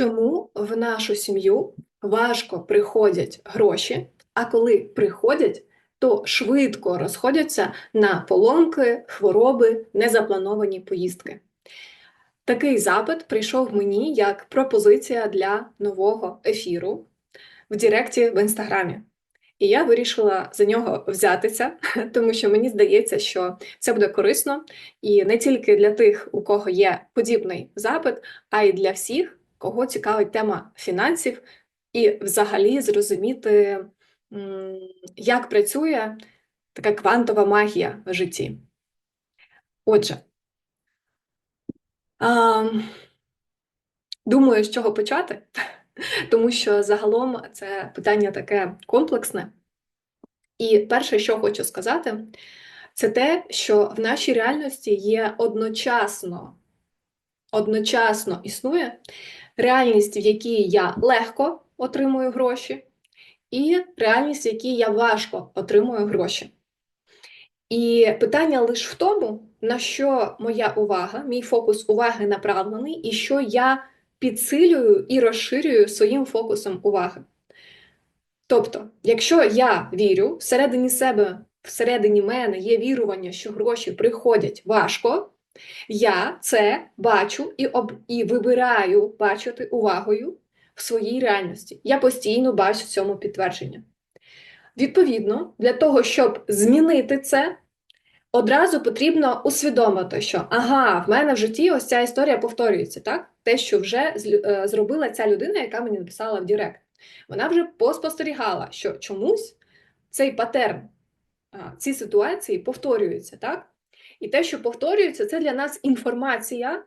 Чому в нашу сім'ю важко приходять гроші, а коли приходять, то швидко розходяться на поломки, хвороби, незаплановані поїздки? Такий запит прийшов мені як пропозиція для нового ефіру в Директі в інстаграмі. І я вирішила за нього взятися, тому що мені здається, що це буде корисно і не тільки для тих, у кого є подібний запит, а й для всіх, кого цікавить тема фінансів, і взагалі зрозуміти, як працює така квантова магія в житті. Отже, думаю, з чого почати, тому що загалом це питання таке комплексне. І перше, що хочу сказати, це те, що в нашій реальності є одночасно, одночасно існує реальність, в якій я легко отримую гроші, і реальність, в якій я важко отримую гроші. І питання лише в тому, на що моя увага, мій фокус уваги направлений, і що я підсилюю і розширюю своїм фокусом уваги. Тобто, якщо я вірю, всередині себе, всередині мене є вірування, що гроші приходять важко, я це бачу і, об, і вибираю бачити увагою в своїй реальності. Я постійно бачу в цьому підтвердження. Відповідно, для того, щоб змінити це, одразу потрібно усвідомити, що ага, в мене в житті ось ця історія повторюється, так? Те, що вже е, зробила ця людина, яка мені написала в Директ. Вона вже поспостерігала, що чомусь цей патерн, ці ситуації повторюються, так? І те, що повторюється, це для нас інформація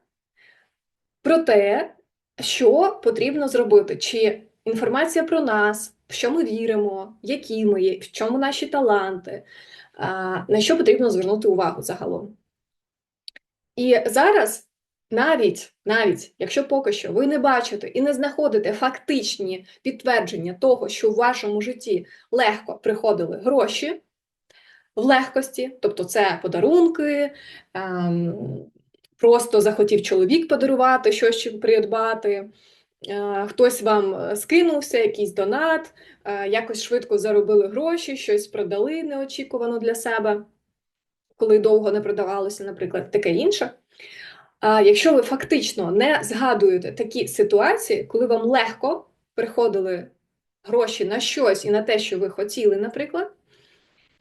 про те, що потрібно зробити. Чи інформація про нас, в що ми віримо, які ми в чому наші таланти, на що потрібно звернути увагу загалом. І зараз навіть, навіть, якщо поки що ви не бачите і не знаходите фактичні підтвердження того, що в вашому житті легко приходили гроші в легкості, тобто це подарунки, ем, просто захотів чоловік подарувати щось придбати, е, хтось вам скинувся, якийсь донат, е, якось швидко заробили гроші, щось продали неочікувано для себе, коли довго не продавалося, наприклад, таке інше. Якщо ви фактично не згадуєте такі ситуації, коли вам легко приходили гроші на щось і на те, що ви хотіли, наприклад,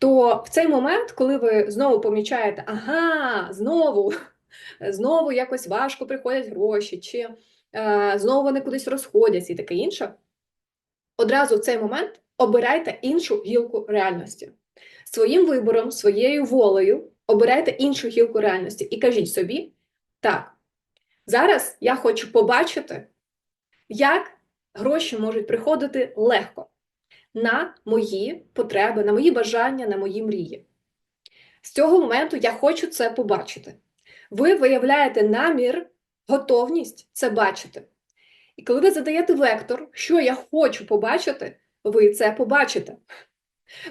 то в цей момент, коли ви знову помічаєте, ага, знову, знову якось важко приходять гроші, чи е, знову вони кудись розходяться і таке інше, одразу в цей момент обирайте іншу гілку реальності. Своїм вибором, своєю волею обирайте іншу гілку реальності і кажіть собі. Так, зараз я хочу побачити, як гроші можуть приходити легко на мої потреби, на мої бажання, на мої мрії. З цього моменту я хочу це побачити. Ви виявляєте намір, готовність це бачити. І коли ви задаєте вектор, що я хочу побачити, ви це побачите.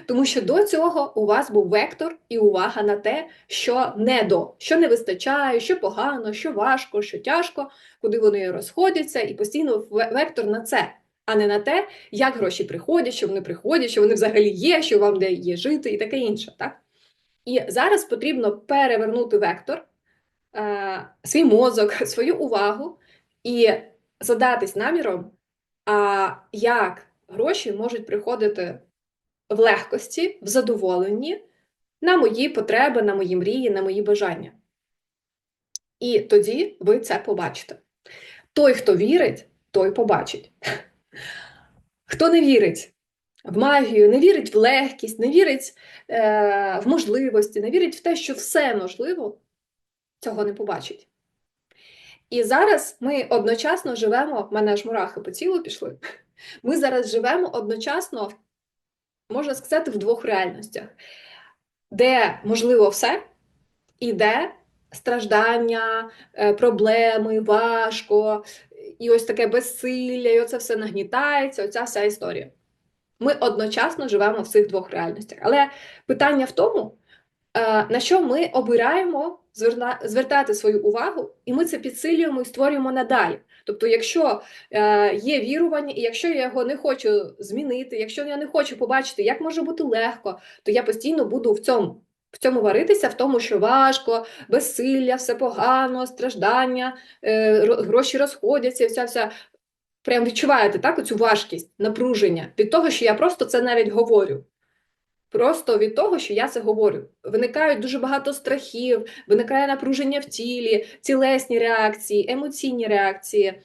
Тому що до цього у вас був вектор і увага на те, що не до, що не вистачає, що погано, що важко, що тяжко, куди вони розходяться, і постійно вектор на це, а не на те, як гроші приходять, що вони приходять, що вони взагалі є, що вам де є жити, і таке інше. Так? І зараз потрібно перевернути вектор, е, свій мозок, свою увагу і задатись наміром, а як гроші можуть приходити в легкості, в задоволенні на мої потреби, на мої мрії, на мої бажання. І тоді ви це побачите. Той, хто вірить, той побачить. Хто не вірить в магію, не вірить в легкість, не вірить е, в можливості, не вірить в те, що все можливо, цього не побачить. І зараз ми одночасно живемо, в мене аж мурахи по тілу пішли. Ми зараз живемо одночасно можна сказати, в двох реальностях, де можливо все, і де страждання, е, проблеми, важко, і ось таке безсилля, і оце все нагнітається, оця вся історія. Ми одночасно живемо в цих двох реальностях. Але питання в тому, е, на що ми обираємо звертати свою увагу, і ми це підсилюємо і створюємо надалі. Тобто, якщо е, є вірування, і якщо я його не хочу змінити, якщо я не хочу побачити, як може бути легко, то я постійно буду в цьому. В цьому варитися, в тому, що важко, безсилля, все погано, страждання, е, гроші розходяться, вся вся. Прям відчуваєте так, оцю важкість, напруження від того, що я просто це навіть говорю. Просто від того, що я це говорю. Виникають дуже багато страхів, виникає напруження в тілі, тілесні реакції, емоційні реакції,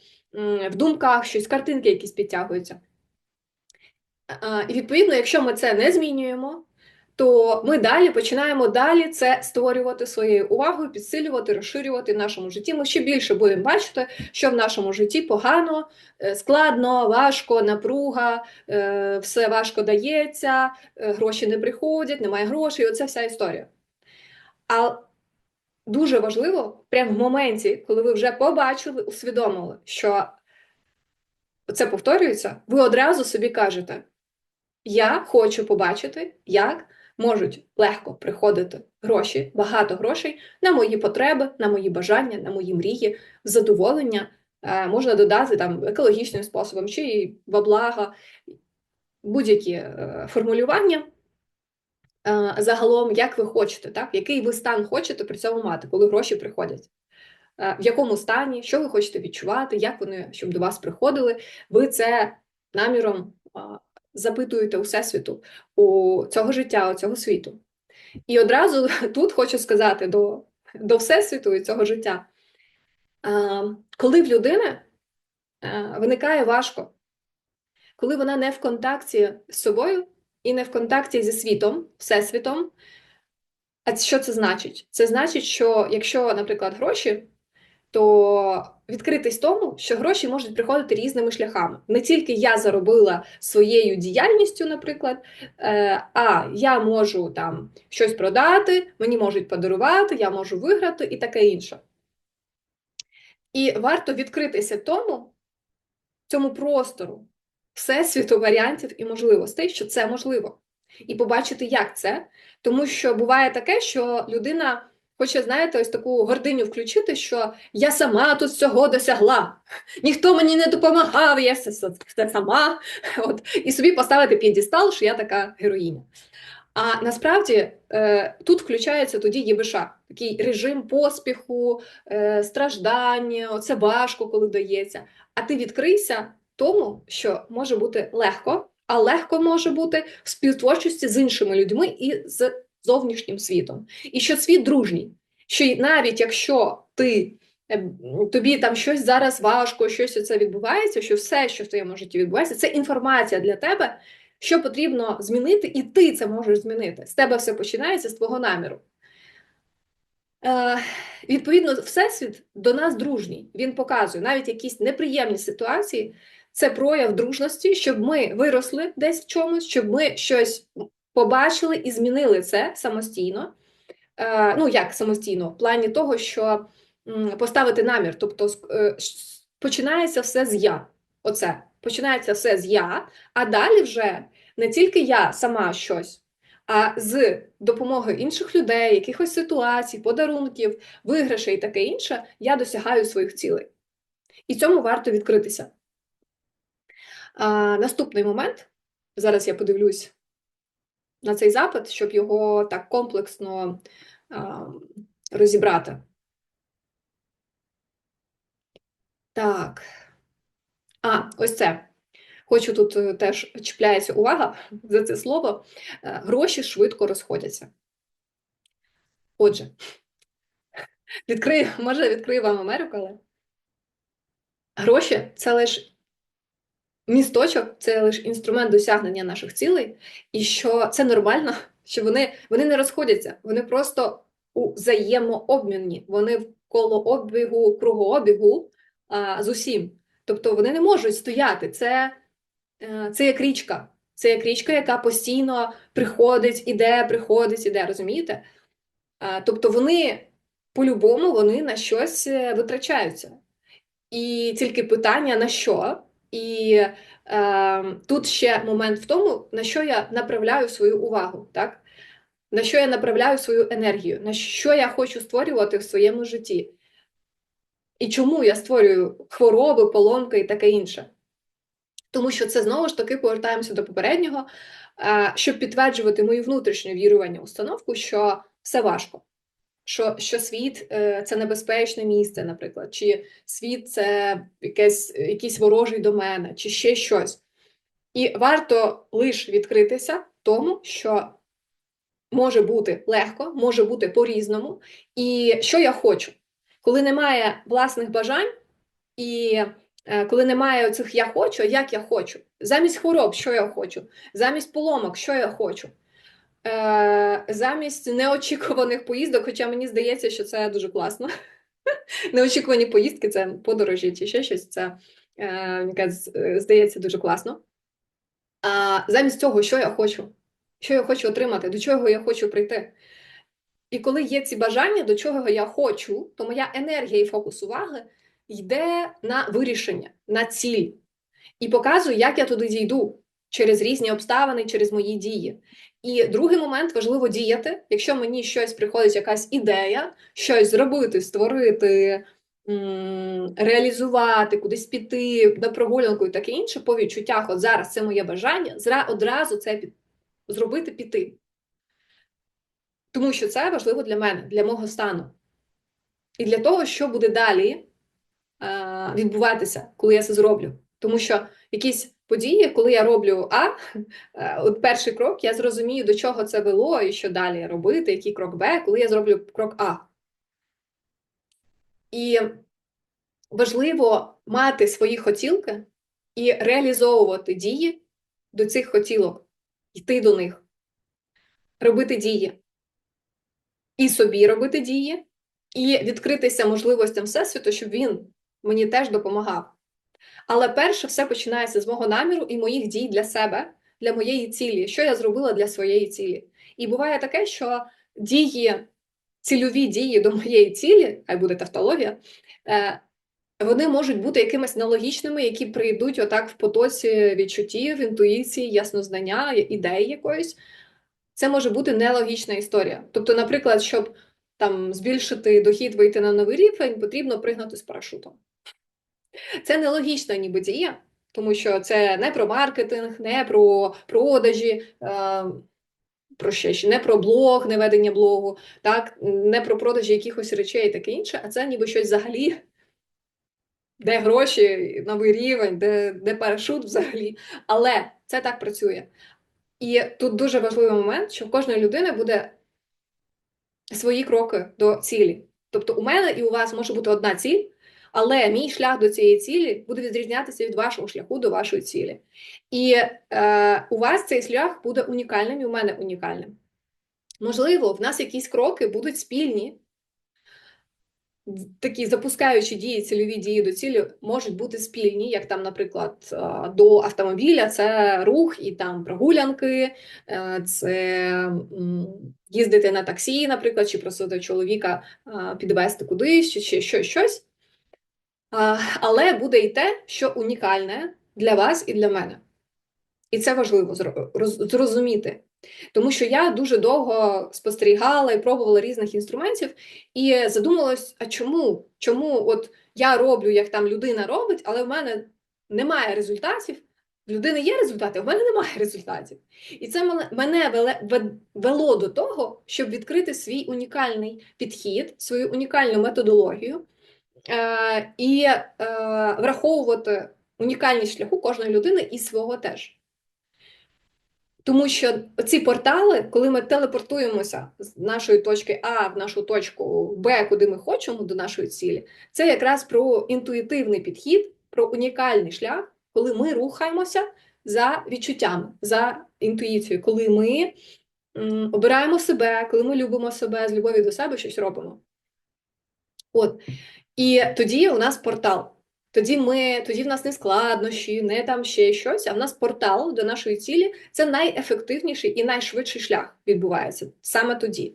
в думках щось, картинки якісь підтягуються. І відповідно, якщо ми це не змінюємо, то ми далі починаємо далі це створювати своєю увагою, підсилювати, розширювати в нашому житті. Ми ще більше будемо бачити, що в нашому житті погано, е, складно, важко, напруга, е, все важко дається, е, гроші не приходять, немає грошей. Оце вся історія. А дуже важливо, прямо в моменті, коли ви вже побачили, усвідомили, що це повторюється, ви одразу собі кажете: Я хочу побачити, як можуть легко приходити гроші, багато грошей на мої потреби, на мої бажання, на мої мрії, в задоволення. Е, Можна додати там екологічним способом, чи во благо, будь-які е, формулювання. Е, Загалом, як ви хочете, так? який ви стан хочете при цьому мати, коли гроші приходять. В якому стані, що ви хочете відчувати, як вони щоб до вас приходили, ви це наміром запитуєте у всесвіту, у цього життя, у цього світу. І одразу тут хочу сказати до, до всесвіту і цього життя. Коли в людини виникає важко, коли вона не в контакті з собою і не в контакті зі світом, всесвітом, а що це значить? Це значить, що якщо, наприклад, гроші, то відкритись тому, що гроші можуть приходити різними шляхами. Не тільки я заробила своєю діяльністю, наприклад, е, а я можу там щось продати, мені можуть подарувати, я можу виграти і таке інше. І варто відкритися тому, цьому простору, всесвіту варіантів і можливостей, що це можливо. І побачити, як це. Тому що буває таке, що людина хоче, знаєте, ось таку гординю включити, що я сама тут всього досягла, ніхто мені не допомагав, я все, все, сама. От, і собі поставити п'єдестал, що я така героїня. А насправді е, тут включається тоді ЄБШ, такий режим поспіху, е, страждання, оце важко, коли дається. А ти відкрийся тому, що може бути легко, а легко може бути в співтворчості з іншими людьми і з зовнішнім світом. І що світ дружній, що навіть якщо ти е, тобі там щось зараз важко, щось оце відбувається, що все, що в твоєму житті відбувається, це інформація для тебе, що потрібно змінити, і ти це можеш змінити. З тебе все починається з твого наміру. Е, відповідно, Всесвіт до нас дружній. Він показує навіть якісь неприємні ситуації. Це прояв дружності, щоб ми виросли десь в чомусь, щоб ми щось побачили і змінили це самостійно. Е, ну, як самостійно, в плані того, що поставити намір. Тобто е, починається все з я. Оце починається все з я, а далі вже не тільки я сама щось, а з допомогою інших людей, якихось ситуацій, подарунків, виграшей і таке інше, я досягаю своїх цілей. І цьому варто відкритися. А, наступний момент. Зараз я подивлюсь на цей запит, щоб його так комплексно розібрати. Так. А, ось це. Хочу тут е, теж чіпляється увага за це слово. Е, Гроші швидко розходяться. Отже, відкрию, може, відкрию вам Америку, але гроші це лише місточок, це лише інструмент досягнення наших цілей, і що це нормально, що вони, вони не розходяться, вони просто у взаємообмінні, вони в колообігу, кругообігу а, з усім. Тобто вони не можуть стояти. Це, е, це як річка. Це як річка, яка постійно приходить, іде, приходить, іде, розумієте? Тобто вони по-любому вони на щось е, витрачаються. І тільки питання на що? І е, тут ще момент в тому, на що я направляю свою увагу, так? На що я направляю свою енергію, на що я хочу створювати в своєму житті. І чому я створюю хвороби, поломки і таке інше? Тому що це знову ж таки повертаємося до попереднього, е, щоб підтверджувати мою внутрішню вірування установку, що все важко, що що світ е, це небезпечне місце, наприклад, чи світ це якесь, якийсь ворожий до мене, чи ще щось. І варто лише відкритися тому, що може бути легко, може бути по-різному. І що я хочу, коли немає власних бажань і Е, коли немає цих я хочу, як я хочу. Замість хвороб, що я хочу, замість поломок, що я хочу. Е, замість неочікуваних поїздок, хоча мені здається, що це дуже класно. Неочікувані поїздки це подорожі чи ще щось, це е, здається дуже класно. А замість цього, що я хочу, що я хочу отримати, до чого я хочу прийти. І коли є ці бажання, до чого я хочу, то моя енергія і фокус уваги йде на вирішення, на ціль і показує, як я туди дійду через різні обставини, через мої дії. І другий момент важливо діяти. Якщо мені щось приходить, якась ідея, щось зробити, створити, реалізувати, кудись піти на прогулянку і таке інше, по відчуттях, от зараз це моє бажання, одразу це зробити піти. Тому що це важливо для мене, для мого стану. І для того, що буде далі, відбуватися, коли я це зроблю. Тому що якісь події, коли я роблю А, е, от перший крок, я зрозумію, до чого це вело і що далі робити, який крок Б, коли я зроблю крок А. І важливо мати свої хотілки і реалізовувати дії до цих хотілок, йти до них, робити дії. І собі робити дії, і відкритися можливостям Всесвіту, щоб він мені теж допомагав. Але перше все починається з мого наміру і моїх дій для себе, для моєї цілі, що я зробила для своєї цілі. І буває таке, що дії, цільові дії до моєї цілі, хай буде тавтологія, е, вони можуть бути якимись нелогічними, які прийдуть отак в потоці відчуттів, інтуїції, яснознання, ідеї якоїсь. Це може бути нелогічна історія. Тобто, наприклад, щоб там збільшити дохід, вийти на новий рівень, потрібно пригнати з парашутом. Це нелогічна ніби дія, тому що це не про маркетинг, не про продажі, е, про ще, не про блог, не ведення блогу, так, не про продажі якихось речей і таке інше, а це ніби щось взагалі, де гроші, новий рівень, де, де парашут взагалі. Але це так працює. І тут дуже важливий момент, що в кожної людини буде свої кроки до цілі. Тобто, у мене і у вас може бути одна ціль. Але мій шлях до цієї цілі буде відрізнятися від вашого шляху до вашої цілі. І е, у вас цей шлях буде унікальним, і у мене унікальним. Можливо, в нас якісь кроки будуть спільні, такі запускаючі дії, цільові дії до цілі можуть бути спільні, як там, наприклад, е, до автомобіля це рух і там прогулянки, е, це їздити на таксі, наприклад, чи просити чоловіка е, підвести кудись, чи ще щось. Але буде і те, що унікальне для вас і для мене. І це важливо зрозуміти. Тому що я дуже довго спостерігала і пробувала різних інструментів, і задумалась, а чому? Чому от я роблю, як там людина робить, але в мене немає результатів. В людини є результати, а в мене немає результатів. І це мене вело до того, щоб відкрити свій унікальний підхід, свою унікальну методологію. Е, і е, враховувати унікальність шляху кожної людини і свого теж. Тому що ці портали, коли ми телепортуємося з нашої точки А в нашу точку Б, куди ми хочемо до нашої цілі, це якраз про інтуїтивний підхід, про унікальний шлях, коли ми рухаємося за відчуттями, за інтуїцією, коли ми обираємо себе, коли ми любимо себе з любові до себе щось робимо. От. І тоді у нас портал. Тоді ми, тоді в нас не складнощі, не там ще щось, а в нас портал до нашої цілі це найефективніший і найшвидший шлях відбувається саме тоді.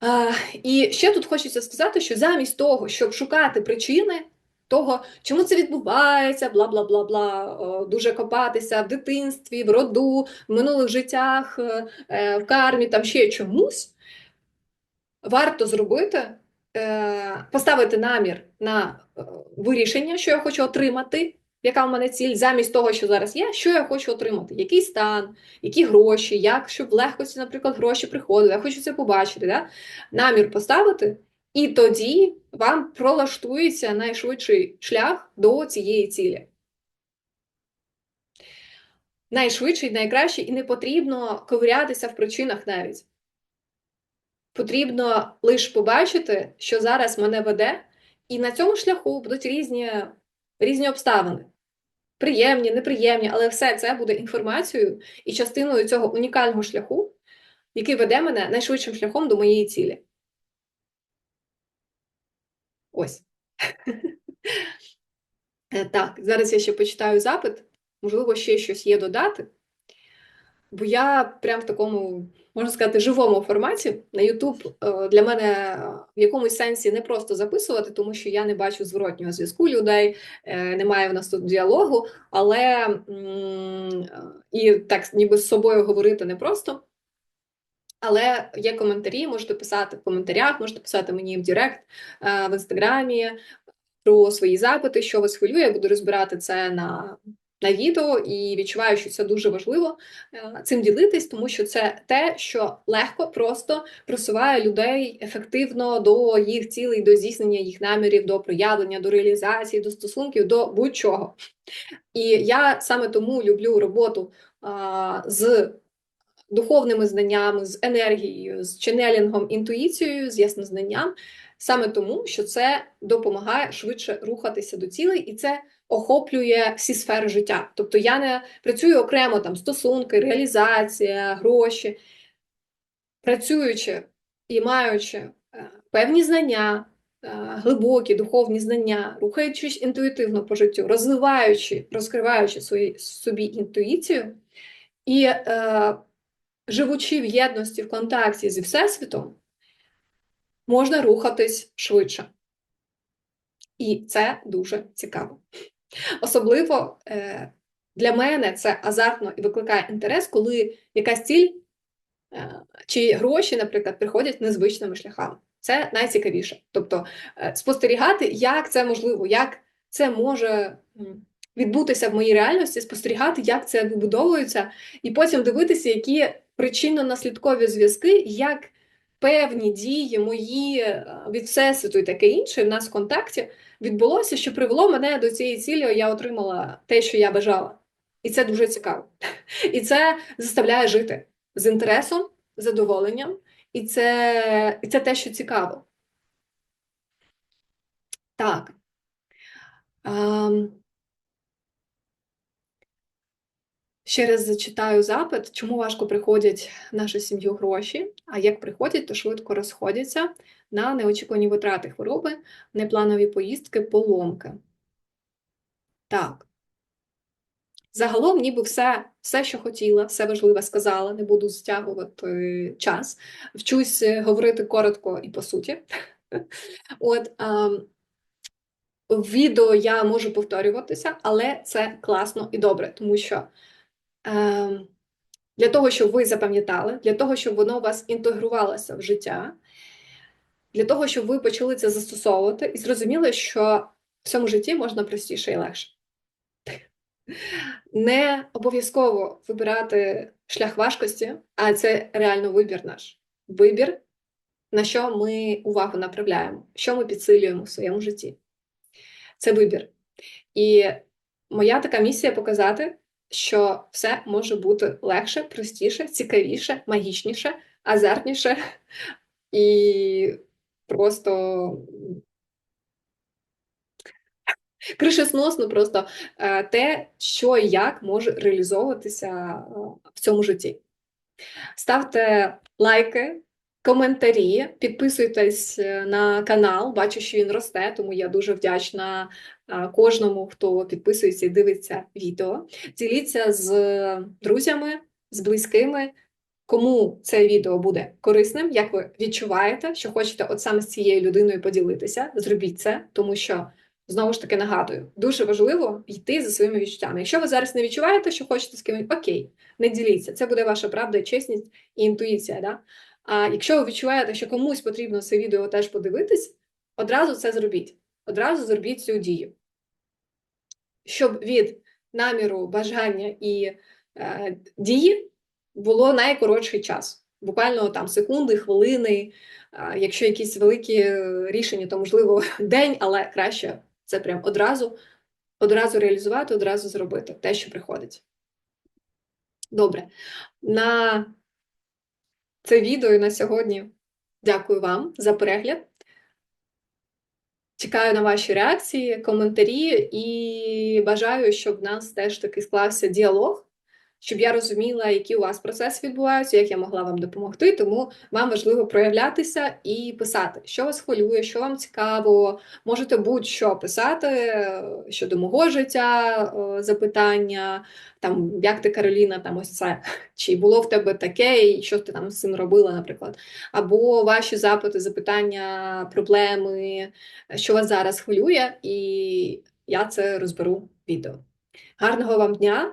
А, І ще тут хочеться сказати, що замість того, щоб шукати причини того, чому це відбувається, бла бла бла бла, дуже копатися в дитинстві, в роду, в минулих життях, е, в кармі, там ще чомусь, варто зробити е, поставити намір на е, вирішення, що я хочу отримати, яка в мене ціль, замість того, що зараз є, що я хочу отримати, який стан, які гроші, як щоб легкості, наприклад, гроші приходили. Я хочу це побачити. Да? Намір поставити, і тоді вам пролаштується найшвидший шлях до цієї цілі. Найшвидший, найкращий, і не потрібно ковирятися в причинах навіть. Потрібно лише побачити, що зараз мене веде, і на цьому шляху будуть різні, різні обставини. Приємні, неприємні, але все це буде інформацією і частиною цього унікального шляху, який веде мене найшвидшим шляхом до моєї цілі. Ось. Е, Так, зараз я ще почитаю запит. Можливо, ще щось є додати. Бо я прям в такому, можна сказати, живому форматі на YouTube е, для мене в якомусь сенсі не просто записувати, тому що я не бачу зворотнього зв'язку людей, е, немає в нас тут діалогу, але і так ніби з собою говорити не просто. Але є коментарі, можете писати в коментарях, можете писати мені в Директ, е, в інстаграмі про свої запити, що вас хвилює. Я буду розбирати це на на відео і відчуваю, що це дуже важливо е, цим ділитись, тому що це те, що легко, просто просуває людей ефективно до їх цілей, до здійснення їх намірів, до проявлення, до реалізації, до стосунків, до будь-чого. І я саме тому люблю роботу а, з духовними знаннями, з енергією, з ченелінгом, інтуїцією, з яснознанням, саме тому, що це допомагає швидше рухатися до цілей, і це охоплює всі сфери життя. Тобто я не працюю окремо там стосунки, реалізація, гроші, працюючи і маючи е, певні знання. Е, глибокі духовні знання, рухаючись інтуїтивно по життю, розвиваючи, розкриваючи свої, собі інтуїцію і е, живучи в єдності в контакті зі Всесвітом, можна рухатись швидше. І це дуже цікаво. Особливо е, для мене це азартно і викликає інтерес, коли якась ціль е, чи гроші, наприклад, приходять незвичними шляхами. Це найцікавіше. Тобто е, спостерігати, як це можливо, як це може відбутися в моїй реальності, спостерігати, як це вибудовується, і потім дивитися, які причинно-наслідкові зв'язки, як певні дії мої від всесвіту і таке інше в нас в контакті відбулося, що привело мене до цієї цілі, я отримала те, що я бажала. І це дуже цікаво. І це заставляє жити з інтересом, задоволенням, і це, і це те, що цікаво. Так. Ще раз зачитаю запит, чому важко приходять в нашу сім'ю гроші, а як приходять, то швидко розходяться на неочікувані витрати хвороби, непланові поїздки, поломки. Так. Загалом, ніби все, все, що хотіла, все важливе сказала, не буду стягувати час, вчусь говорити коротко і по суті. От, відео я можу повторюватися, але це класно і добре, тому що для того, щоб ви запам'ятали, для того, щоб воно у вас інтегрувалося в життя, для того, щоб ви почали це застосовувати і зрозуміли, що в цьому житті можна простіше і легше. Не обов'язково вибирати шлях важкості, а це реально вибір наш. Вибір, на що ми увагу направляємо, що ми підсилюємо в своєму житті. Це вибір. І моя така місія показати, що все може бути легше, простіше, цікавіше, магічніше, азартніше і просто кришесносно просто е, те, що і як може реалізовуватися е, в цьому житті. Ставте лайки. Коментарі, підписуйтесь е, на канал, бачу, що він росте, тому я дуже вдячна кожному, хто підписується і дивиться відео. Діліться з друзями, з близькими, кому це відео буде корисним, як ви відчуваєте, що хочете от саме з цією людиною поділитися. Зробіть це, тому що. Знову ж таки нагадую, дуже важливо йти за своїми відчуттями. Якщо ви зараз не відчуваєте, що хочете з кимось, окей, не діліться. Це буде ваша правда, чесність і інтуїція. Да? А якщо ви відчуваєте, що комусь потрібно це відео теж подивитись, одразу це зробіть. Одразу зробіть цю дію. Щоб від наміру, бажання і е, дії було найкоротший час. Буквально там секунди, хвилини. Е, якщо якісь великі рішення, то можливо день, але краще це прям одразу, одразу реалізувати, одразу зробити те, що приходить. Добре. На це відео на сьогодні дякую вам за перегляд. Чекаю на ваші реакції, коментарі і бажаю, щоб в нас теж таки склався діалог, щоб я розуміла, які у вас процеси відбуваються, як я могла вам допомогти. Тому вам важливо проявлятися і писати, що вас хвилює, що вам цікаво. Можете будь-що писати е, щодо мого життя, е, запитання, там як ти Кароліна, там ось це, чи було в тебе таке, і що ти там з цим робила, наприклад, або ваші запити, запитання, проблеми, що вас зараз хвилює, і я це розберу в відео. Гарного вам дня